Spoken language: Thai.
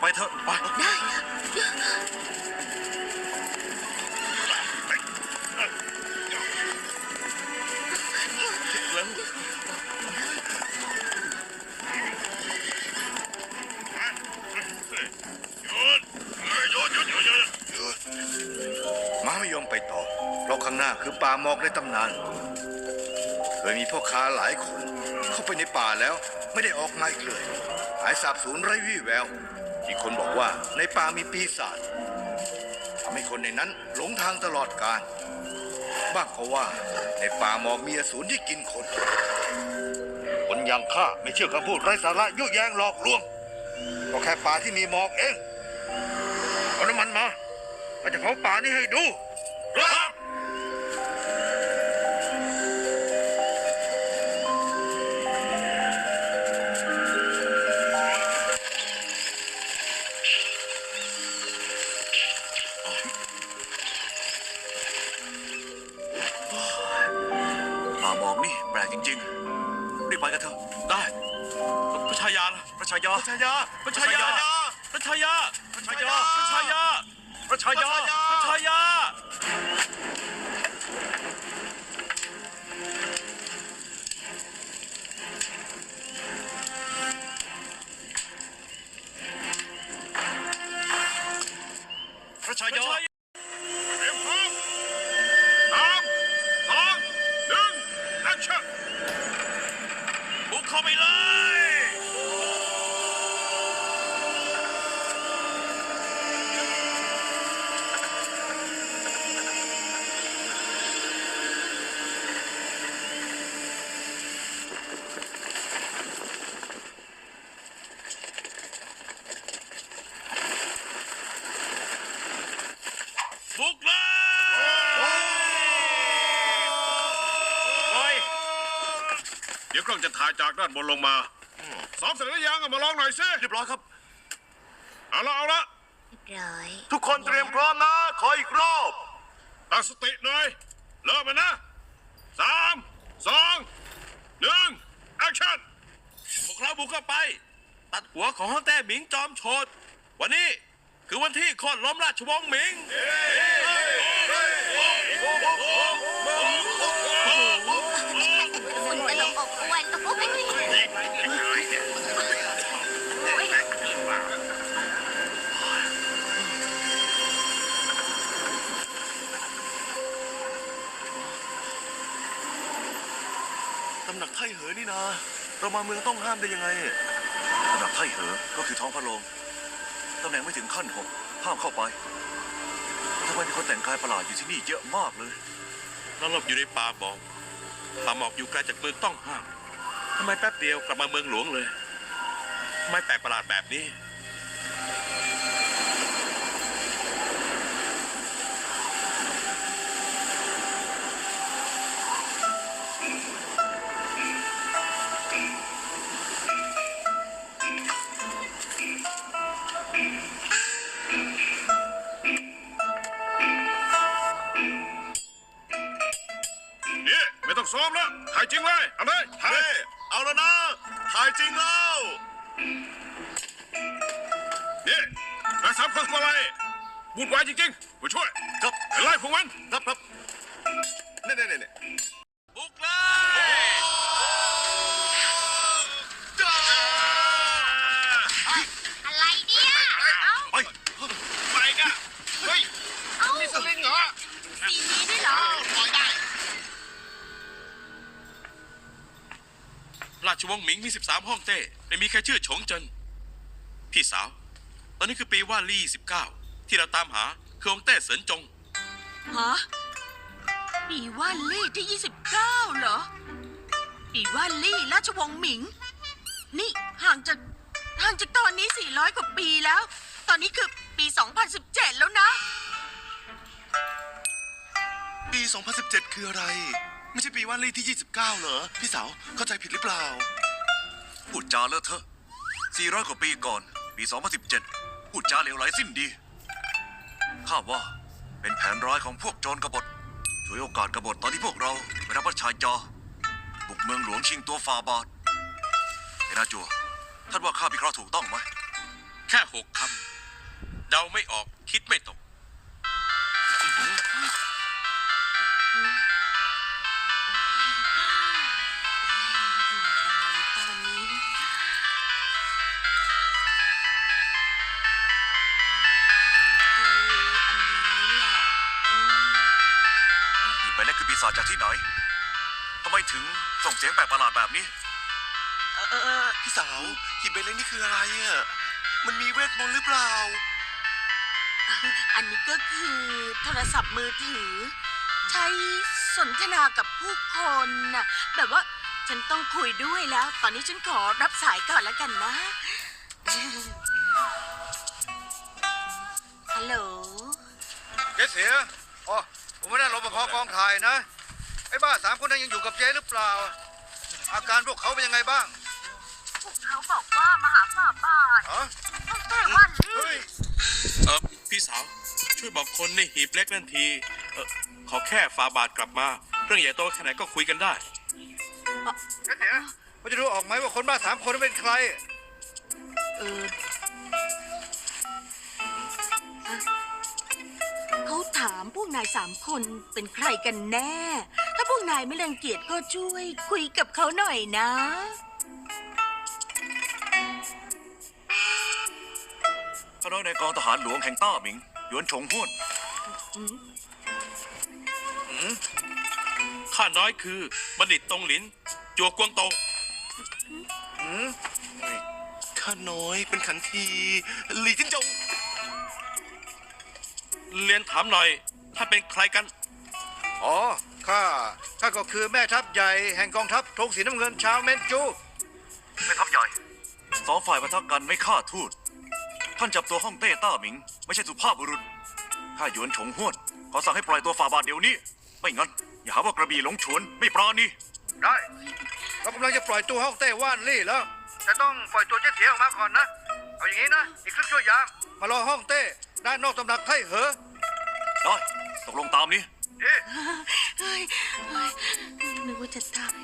ไปเถอะไปได้แล้วม้าไม่ยอมไปต่อ เพราะข้างหน้าคือป่าหมอกในตำนาน เคยมีพ่อค้าหลายคน เข้าไปในป่าแล้วไม่ได้ออกมาอีกเลย หายสาบสูญไร้วี่แวว ที่คนบอกว่าในป่ามีปีศาจทำให้คนในนั้นหลงทางตลอดกาลบ้างก็ว่าในป่าหมอกมีอสูรที่กินคน คนอย่างข้าไม่เชื่อคำพูดไร้สาระยุแยงหลอกลวง ก็แค่ป่าที่มีหมอกเองเอาน้ำมันมาเราจะเผาป่านี้ให้ดูายาพระชายาพระชายาพระชายาพระชายาพระชายาพระชายาพระชายา จะถ่ายจากด้านบนลงมาซ้อมเสร็จหรือยังอะมาลองหน่อยสิเรียบร้อยครับ เอาละเอาละเรียบร้อยทุกคนเตรียมพร้อมนะ ขออีกรอบตั้งสติหน่อย เริ่มมันนะสามสองหนึ่งแอคชั่นพวกเราบุกเข้าไป ตัดหัวของฮ่องแต้หมิงจอมโฉดวันนี้คือวันที่โค่นล้มราชวงศ์หมิง ตำหนักไทเหอนี่นาเรามาเมืองต้องห้ามได้ยังไงตำหนักไทเหอก็คือท้องพระโรงตำแหน่งไม่ถึงขั้นหกห้ามเข้าไปทำไมมีคนแต่งกายประหลาดอยู่ที่นี่เยอะมากเลยเราหลบอยู่ในป่าหมอกป่าหมอกอยู่ไกลจากเมืองต้องห้ามทำไมแป๊บเดียวกลับมาเมืองหลวงเลย ไม่แปลกประหลาดแบบนี้ ไม่ต้องซ้อมแล้วถ่ายจริงเลยเอาเลยถ่ายเอาแล้วนะ ถ่ายจริงแล้ว นี่นายสามคนทำอะไรบุญวายจริงๆมาช่วยครับไปไล่พวกมัน ครับครับเนี่ยเนี่ยเนี่ยบุกเลย ราชวงศ์หมิงมี 13 ห้องเต้ไม่มีใครชื่อฉงเจินพี่สาว ตอนนี้คือปีว่าลี่19 ที่เราตามหาคือองค์เต้เสินจง ฮะปีว่านลี่ที่ 29 เหรอ ปีว่านลี่ราชวงศ์หมิง นี่ห่างจากห่างจากตอนนี้ 400 กว่าปีแล้ว ตอนนี้คือปี 2017 แล้วนะ ปี 2017 คืออะไร ไม่ใช่ปีว่านลี่ที่ 29 เหรอ พี่สาวเข้าใจผิดหรือเปล่า พูดจาเลอะเทอะ400 กว่าปีก่อน ปี 2017 พูดจาเหลวไหลสิ้นดี ข้าว่าเป็นแผนร้ายของพวกโจรกบฏช่วยโอกาสกบฏตอนที่พวกเราไปรับพระชายาบุกเมืองหลวงชิงตัวฟาบาทเอนาจัว ท่านว่าข้าพิเคราะห์ถูกต้องไหม แค่หกคำ เดาไม่ออกคิดไม่ตก หีบใบเล็กคือปีศาจจากที่ไหนทำไมถึงส่งเสียงแปลกประหลาดแบบนี้ เออเออเออพี่สาวหีบใบเล็กนี่คืออะไรอะ มันมีเวทมนต์หรือเปล่า อันนี้ก็คือโทรศัพท์มือถือ ใช้สนทนากับผู้คนน่ะแบบว่าฉันต้องคุยด้วยแล้ว ตอนนี้ฉันขอรับสายก่อนแล้วกันนะ ฮัลโหลเจ๊เสีย อ๋อผมไม่ได้รปภกองถ่ายนะ ไอ้บ้าสามคนนั้นยังอยู่กับเจ๊หรือเปล่า อาการพวกเขาเป็นยังไงบ้างพวกเขาบอกว่ามาหาฝ่าบาทฮะต้องแต่วันเฮ้ยเออพี่สาว ช่วยบอกคนในหีบเล็กนั่นที เออขอแค่ฝาบาทกลับมา เรื่องใหญ่โตแค่ไหนก็คุยกันได้เจ๊เสียมันจะดูออกไหมว่าคนบ้าสามคนนั้นเป็นใคร เออ นายสามคนเป็นใครกันแน่ ถ้าพวกนายไม่รังเกียจก็ช่วย คุยกับเขาหน่อยนะ ข้าน้อยในกองทหารหลวงแห่งต้าหมิงหยวนฉงห้วนข้าน้อยคือบัณฑิตตงหลิน จัวกวงโตข้าน้อยเป็นขันทีหลีจิ้นจง เรียนถามหน่อย ถ้าเป็นใครกัน อ๋อ ข้า ข้าก็คือแม่ทัพใหญ่แห่งกองทัพธงสีน้ำเงินชาวเมนจู แม่ทัพใหญ่ สองฝ่ายปะทะกันไม่ฆ่าทูต ท่านจับตัวฮ่องเต้ต้าหมิง ไม่ใช่สุภาพบุรุษ ข้าหยวนฉงห้วน ขอสั่งให้ปล่อยตัวฝ่าบาทเดี๋ยวนี้ ไม่งั้น อย่าหาว่ากระบี่หลงฉวนไม่ปราณี ได้ เรากำลังจะปล่อยตัวฮ่องเต้ว่านลี่แล้ว แต่ต้องปล่อยตัวเจ๊เสียออกมาก่อนนะ เอาอย่างนี้นะ อีกครึ่งชั่วยาม มารอฮ่องเต้ด้านนอกตำหนักไทเหอ ได้ตกลงตามนี้ เฮ้ยเฮ้ยนึกว่าจะตาย